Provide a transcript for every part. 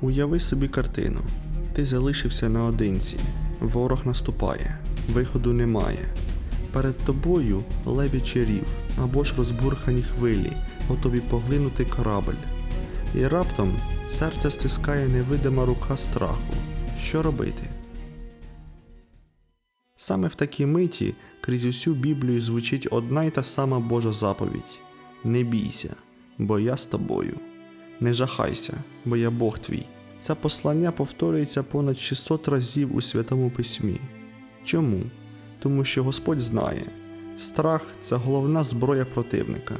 Уяви собі картину. Ти залишився наодинці, ворог наступає, виходу немає. Перед тобою левічий рів або ж розбурхані хвилі, готові поглинути корабль. І раптом серце стискає невидима рука страху. Що робити? Саме в такій миті крізь усю Біблію звучить одна й та сама Божа заповідь: Не бійся, бо я з тобою. Не жахайся, бо я Бог твій. Це послання повторюється понад 600 разів у Святому Письмі. Чому? Тому що Господь знає, страх це головна зброя противника.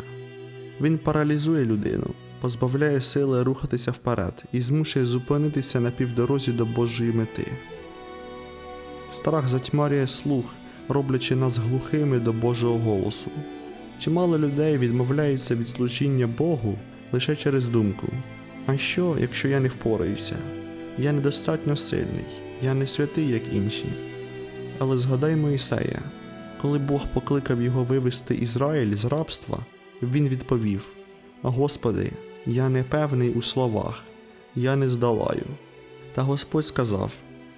Він паралізує людину, позбавляє сили рухатися вперед і змушує зупинитися на півдорозі до Божої мети. Страх затьмарює слух, роблячи нас глухими до Божого голосу. Чимало людей відмовляються від служіння Богу лише через думку. А що, якщо я не впораюся? Я недостатньо сильний, я не святий, як інші. Але згадай Моїсея, коли Бог покликав його вивести Ізраїль з рабства, він відповів: Господи, я не певний у словах, я не здолаю. Та Господь сказав: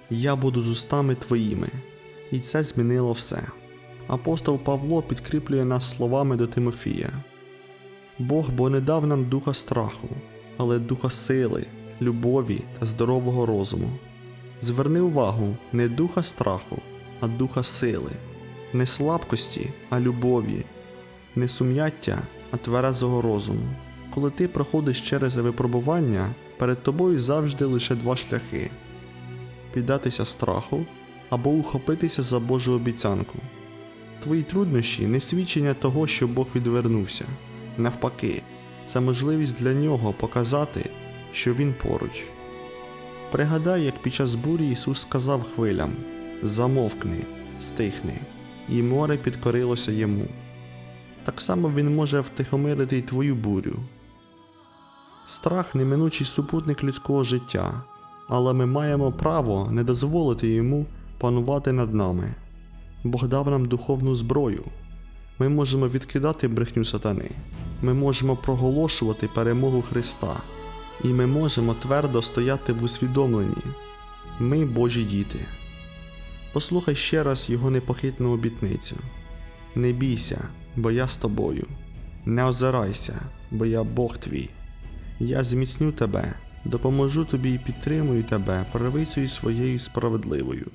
Я буду з устами твоїми, і це змінило все. Апостол Павло підкріплює нас словами до Тимофія. Бог бо не дав нам духа страху, але духа сили, любові та здорового розуму. Зверни увагу не духа страху, а духа сили, не слабкості, а любові, не сум'яття, а тверезого розуму. Коли ти проходиш через випробування, перед тобою завжди лише два шляхи: піддатися страху або ухопитися за Божу обіцянку. Твої труднощі не свідчення того, що Бог відвернувся. Навпаки, це можливість для нього показати, що Він поруч. Пригадай, як під час бурі Ісус сказав хвилям: Замовкни, стихни, і море підкорилося йому. Так само Він може втихомирити й твою бурю. Страх неминучий супутник людського життя, але ми маємо право не дозволити йому панувати над нами. Бог дав нам духовну зброю. Ми можемо відкидати брехню сатани, ми можемо проголошувати перемогу Христа, і ми можемо твердо стояти в усвідомленні. Ми Божі діти. Послухай ще раз його непохитну обітницю: Не бійся, бо я з тобою, не озирайся, бо я Бог твій. Я зміцню тебе, допоможу тобі і підтримую тебе правицею своєю справедливою.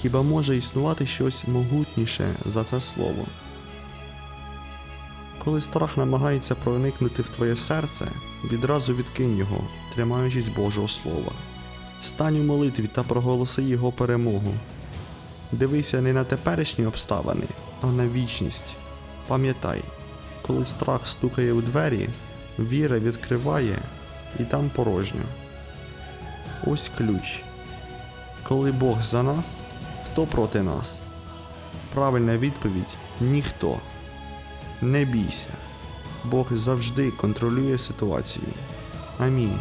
Хіба може існувати щось могутніше за це слово? Коли страх намагається проникнути в твоє серце, відразу відкинь його, тримаючись Божого Слова. Стань у молитві та проголоси Його перемогу. Дивися не на теперішні обставини, а на вічність. Пам'ятай, коли страх стукає у двері, віра відкриває і там порожньо. Ось ключ. Коли Бог за нас, хто проти нас? Правильна відповідь ніхто. Не бійся. Бог завжди контролює ситуацію. Амінь.